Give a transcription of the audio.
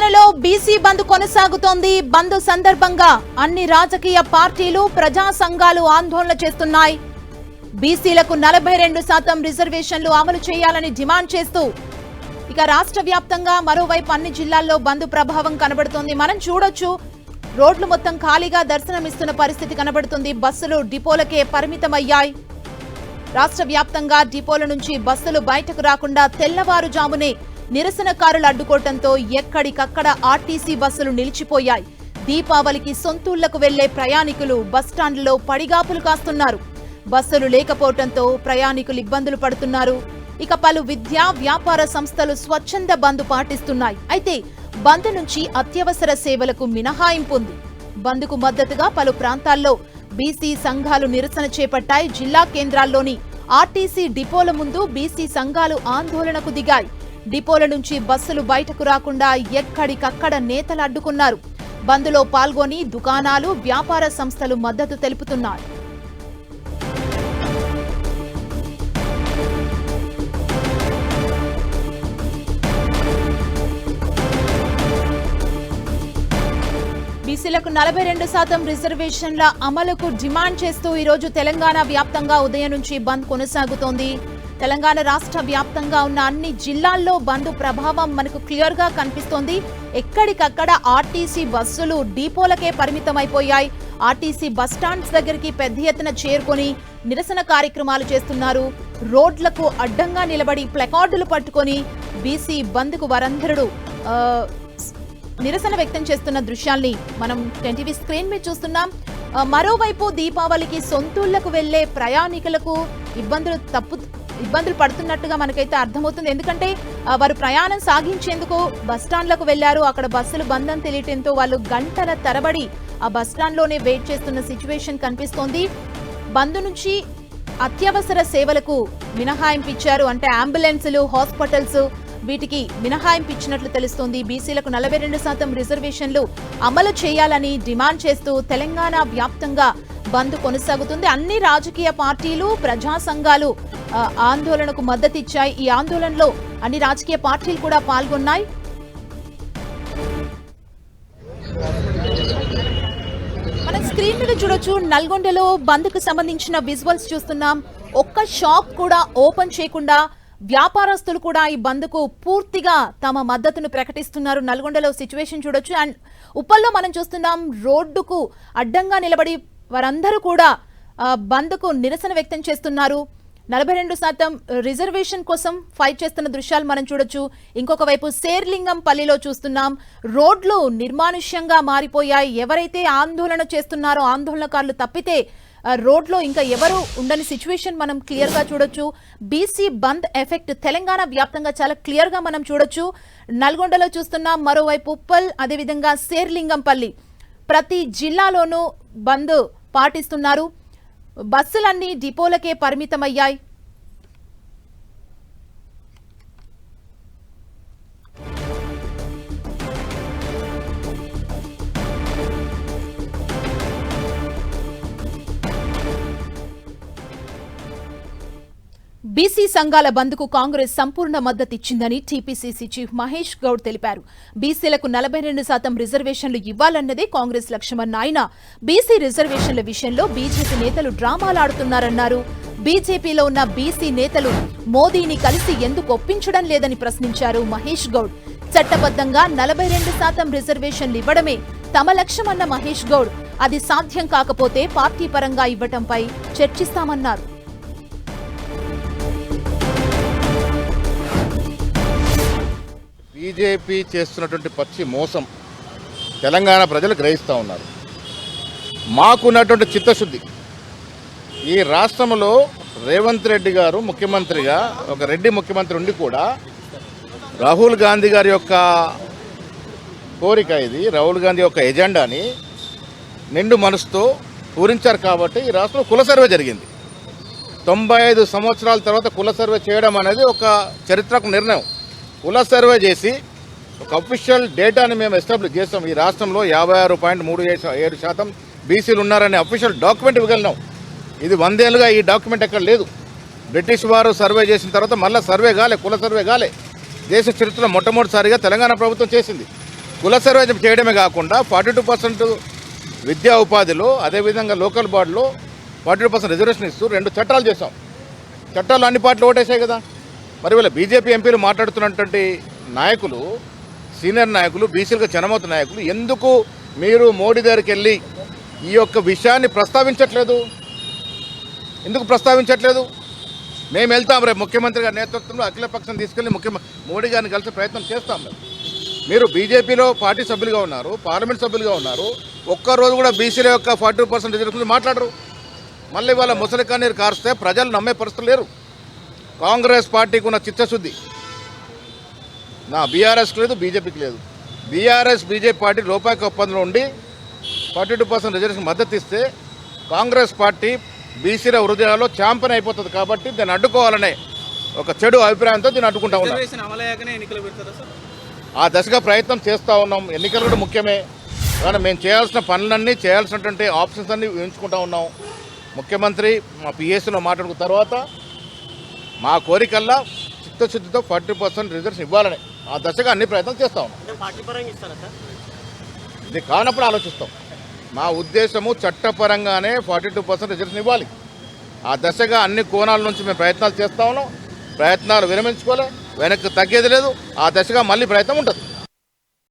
తెలంగాణలో బీసీ బంద్ కొనసాగుతోంది. బంద్ సందర్భంగా అన్ని రాజకీయ పార్టీలు ప్రజా సంఘాలు ఆందోళన చేస్తున్నాయి. బీసీలకు నలభై రెండు శాతం రిజర్వేషన్లు అమలు చేయాలని డిమాండ్ చేస్తూ ఇక రాష్ట్ర వ్యాప్తంగా మరోవైపు అన్ని జిల్లాల్లో బంద్ ప్రభావం కనబడుతోంది. మనం చూడొచ్చు రోడ్లు మొత్తం ఖాళీగా దర్శనమిస్తున్న పరిస్థితి కనబడుతుంది. బస్సులు డిపోలకే పరిమితమయ్యాయి. రాష్ట్ర వ్యాప్తంగా డిపోల నుంచి బస్సులు బయటకు రాకుండా తెల్లవారుజామునే నిరసనకారులు అడ్డుకోవడంతో ఎక్కడికక్కడ ఆర్టీసీ బస్సులు నిలిచిపోయాయి. దీపావళికి సొంతూళ్ళకు వెళ్ళే ప్రయాణికులు బస్టాండ్లలో పడిగాపులు కాస్తున్నారు. బస్సులు లేకపోవడంతో ప్రయాణికులు ఇబ్బందులు పడుతున్నారు. ఇక పలు విద్యా వ్యాపార సంస్థలు స్వచ్ఛంద బంద్ పాటిస్తున్నాయి. అయితే బంద్ నుంచి అత్యవసర సేవలకు మినహాయింపు ఉంది. బంద్కు మద్దతుగా పలు ప్రాంతాల్లో బీసీ సంఘాలు నిరసన చేపట్టాయి. జిల్లా కేంద్రాల్లోని ఆర్టీసీ డిపోల ముందు బీసీ సంఘాలు ఆందోళనకు దిగాయి. డిపోల నుంచి బస్సులు బయటకు రాకుండా ఎక్కడికక్కడ నేతలు అడ్డుకున్నారు బంద్లో పాల్గొని దుకాణాలు వ్యాపార సంస్థలు మద్దతు తెలుపుతున్నారు. బీసీలకు నలభై రెండు శాతం రిజర్వేషన్ల అమలుకు డిమాండ్ చేస్తూ ఈరోజు తెలంగాణ వ్యాప్తంగా ఉదయం నుంచి బంద్ కొనసాగుతోంది. తెలంగాణ రాష్ట్ర వ్యాప్తంగా ఉన్న అన్ని జిల్లాల్లో బంద్ ప్రభావం మనకు క్లియర్గా కనిపిస్తోంది. ఎక్కడికక్కడ ఆర్టీసీ బస్సులు డిపోలకే పరిమితమైపోయాయి. ఆర్టీసీ బస్ స్టాండ్స్ దగ్గరికి పెద్ద ఎత్తున చేరుకొని నిరసన కార్యక్రమాలు చేస్తున్నారు. రోడ్లకు అడ్డంగా నిలబడి ప్లకార్డులు పట్టుకొని బీసీ బంద్కు వారందరూ నిరసన వ్యక్తం చేస్తున్న దృశ్యాల్ని మనం టీవీ స్క్రీన్ మీద చూస్తున్నాం. మరోవైపు దీపావళికి సొంతూళ్ళకు వెళ్ళే ప్రయాణికులకు ఇబ్బందులు తప్పు ఇబ్బందులు పడుతున్నట్టుగా మనకైతే అర్థమవుతుంది. ఎందుకంటే వారు ప్రయాణం సాగించేందుకు బస్టాండ్లకు వెళ్ళారు అక్కడ బస్సులు బంద్ తెలియటంతో వాళ్ళు గంటల తరబడి ఆ బస్టాండ్లోనే వెయిట్ చేస్తున్న సిచ్యువేషన్ కనిపిస్తోంది. బంద్ నుంచి అత్యవసర సేవలకు మినహాయింపు ఇచ్చారు అంటే అంబులెన్సులు హాస్పిటల్స్ వీటికి మినహాయింపు ఇచ్చినట్లు తెలుస్తోంది. బీసీలకు నలభై రెండు శాతం రిజర్వేషన్లు అమలు చేయాలని డిమాండ్ చేస్తూ తెలంగాణ వ్యాప్తంగా బంద్ కొనసాగుతుంది. అన్ని రాజకీయ పార్టీలు ప్రజా సంఘాలు ఆందోళనకు ఆందోళనకు మద్దతిచ్చాయి. ఈ ఆందోళనలో అన్ని రాజకీయ పార్టీలు కూడా పాల్గొన్నాయి. మనం స్క్రీన్ మీద చూడొచ్చు నల్గొండలో బంద్కు సంబంధించిన విజువల్స్ చూస్తున్నాం. ఒక్క షాప్ కూడా ఓపెన్ చేయకుండా వ్యాపారస్తులు కూడా ఈ బంద్కు పూర్తిగా తమ మద్దతును ప్రకటిస్తున్నారు. నల్గొండలో సిచ్యువేషన్ చూడొచ్చు. అండ్ ఉప్పల్లో మనం చూస్తున్నాం రోడ్డుకు అడ్డంగా నిలబడి వారందరూ కూడా బంద్కు నిరసన వ్యక్తం చేస్తున్నారు. నలభై రెండు శాతం రిజర్వేషన్ కోసం ఫైట్ చేస్తున్న దృశ్యాలు మనం చూడొచ్చు. ఇంకొక వైపు శేర్లింగం పల్లిలో చూస్తున్నాం. రోడ్లు నిర్మానుష్యంగా మారిపోయాయి. ఎవరైతే ఆందోళన చేస్తున్నారో ఆందోళనకారులు తప్పితే రోడ్లో ఇంకా ఎవరు ఉండని సిచ్యువేషన్ మనం క్లియర్గా చూడొచ్చు. బీసీ బంద్ ఎఫెక్ట్ తెలంగాణ వ్యాప్తంగా చాలా క్లియర్గా మనం చూడొచ్చు. నల్గొండలో చూస్తున్నాం. మరోవైపు ఉప్పల్ అదేవిధంగా శేర్లింగంపల్లి ప్రతి జిల్లాలోనూ బంద్ పాటిస్తున్నారు. బస్సులన్నీ డిపోలకే పరిమితమయ్యాయి. బీసీ సంఘాల బంద్కు కాంగ్రెస్ సంపూర్ణ మద్దతిచ్చిందని టీపీసీసీ చీఫ్ మహేష్ గౌడ్ తెలిపారు. బీసీలకు నలభై రెండు శాతం రిజర్వేషన్లు ఇవ్వాలన్నదే కాంగ్రెస్ లక్ష్యమన్న ఆయన. బీసీ రిజర్వేషన్ల విషయంలో బీజేపీ నేతలు డ్రామాలాడుతున్నారన్నారు బీజేపీలో ఉన్న బీసీ నేతలు మోదీని కలిసి ఎందుకు ఒప్పించడం లేదని ప్రశ్నించారు మహేష్ గౌడ్. చట్టబద్ధంగా నలభై రెండు శాతం రిజర్వేషన్లు ఇవ్వడమే తమ లక్ష్యమన్న మహేష్ గౌడ్. అది సాధ్యం కాకపోతే పార్టీ పరంగా ఇవ్వటంపై చర్చిస్తామన్నారు. బీజేపీ చేస్తున్నటువంటి పచ్చి మోసం తెలంగాణ ప్రజలు గ్రహిస్తూ ఉన్నారు. మాకున్నటువంటి చిత్తశుద్ధి. ఈ రాష్ట్రంలో రేవంత్ రెడ్డి గారు ముఖ్యమంత్రిగా ఒక రెడ్డి ముఖ్యమంత్రి ఉండి కూడా రాహుల్ గాంధీ గారి యొక్క కోరిక ఇది రాహుల్ గాంధీ యొక్క ఎజెండాని నిండు మనసుతో పూరించారు కాబట్టి ఈ రాష్ట్రంలో కుల సర్వే జరిగింది. తొంభై ఐదు సంవత్సరాల తర్వాత కుల సర్వే చేయడం అనేది ఒక చరిత్రకు నిర్ణయం. కుల సర్వే చేసి ఒక అఫీషియల్ డేటాని మేము ఎస్టాబ్లిష్ చేస్తాం. ఈ రాష్ట్రంలో యాభై ఆరు పాయింట్ మూడు ఏ- ఏడు శాతం బీసీలు ఉన్నారనే అఫీషియల్ డాక్యుమెంట్ ఇవ్వగలిగినాం. ఇది వందేళ్ళుగా ఈ డాక్యుమెంట్ ఎక్కడ లేదు. బ్రిటిష్ వారు సర్వే చేసిన తర్వాత మళ్ళీ సర్వే కాలే కుల సర్వే కాలే. దేశ చరిత్రలో మొట్టమొదటిసారిగా తెలంగాణ ప్రభుత్వం చేసింది. కుల సర్వే చేయడమే కాకుండా ఫార్టీ టూ పర్సెంట్ విద్యా ఉపాధిలో అదేవిధంగా లోకల్ బాడీలో ఫార్టీ టూ పర్సెంట్ రిజర్వేషన్ ఇస్తూ రెండు చట్టాలు చేసాం చట్టాలు అన్ని పార్టీలు ఓటేసాయి కదా. మరి వీళ్ళ బీజేపీ ఎంపీలు మాట్లాడుతున్నటువంటి నాయకులు సీనియర్ నాయకులు బీసీలుగా జనమత నాయకులు ఎందుకు మీరు మోడీ దగ్గరికి వెళ్ళి ఈ యొక్క విషయాన్ని ప్రస్తావించట్లేదు? ఎందుకు ప్రస్తావించట్లేదు? మేము వెళ్తాం రేపు ముఖ్యమంత్రి గారి నేతృత్వంలో అఖిలపక్షం తీసుకెళ్ళి ముఖ్యమంత్రి మోడీ గారిని కలిసి ప్రయత్నం చేస్తాం మేము. మీరు బీజేపీలో పార్టీ సభ్యులుగా ఉన్నారు పార్లమెంట్ సభ్యులుగా ఉన్నారు ఒక్కరోజు కూడా బీసీల యొక్క ఫార్టీ పర్సెంట్ రిజర్వేషన్ మాట్లాడరు. మళ్ళీ వాళ్ళ ముసలి కానీ కార్స్తే ప్రజలు నమ్మే పరిస్థితులు లేరు. కాంగ్రెస్ పార్టీకి ఉన్న చిత్తశుద్ధి. నా బీఆర్ఎస్కి లేదు బీజేపీకి లేదు. బీఆర్ఎస్ బీజేపీ పార్టీ లోపాకి ఒప్పందంలో ఉండి ఫార్టీ టూ పర్సెంట్ రిజర్వేషన్ మద్దతు ఇస్తే కాంగ్రెస్ పార్టీ బీసీల హృదయాల్లో ఛాంపియన్ అయిపోతుంది కాబట్టి దీన్ని అడ్డుకోవాలనే ఒక చెడు అభిప్రాయంతో దీన్ని అడ్డుకుంటా ఉన్నాం. ఆ దశగా ప్రయత్నం చేస్తూ ఉన్నాం. ఎన్నికలు కూడా ముఖ్యమే. కానీ మేము చేయాల్సిన పనులన్నీ చేయాల్సినటువంటి ఆప్షన్స్ అన్ని ఎంచుకుంటా ఉన్నాం. ముఖ్యమంత్రి మా పిఎస్సీలో మాట్లాడుకున్న తర్వాత మా కోరికల్లా చిత్తశుద్ధితో ఫార్టీ పర్సెంట్ రిజర్వేషన్ ఇవ్వాలని. ఆ దశగా అన్ని ప్రయత్నాలు చేస్తా ఉన్నాం. ఇది కానప్పుడు ఆలోచిస్తాం. మా ఉద్దేశము చట్టపరంగానే ఫార్టీ టూ పర్సెంట్ రిజర్వేషన్ ఇవ్వాలి. ఆ దశగా అన్ని కోణాల నుంచి మేము ప్రయత్నాలు చేస్తా ఉన్నాం. ప్రయత్నాలు విరమించుకోలే. వెనక్కి తగ్గేది లేదు. ఆ దశగా మళ్ళీ ప్రయత్నం ఉంటుంది.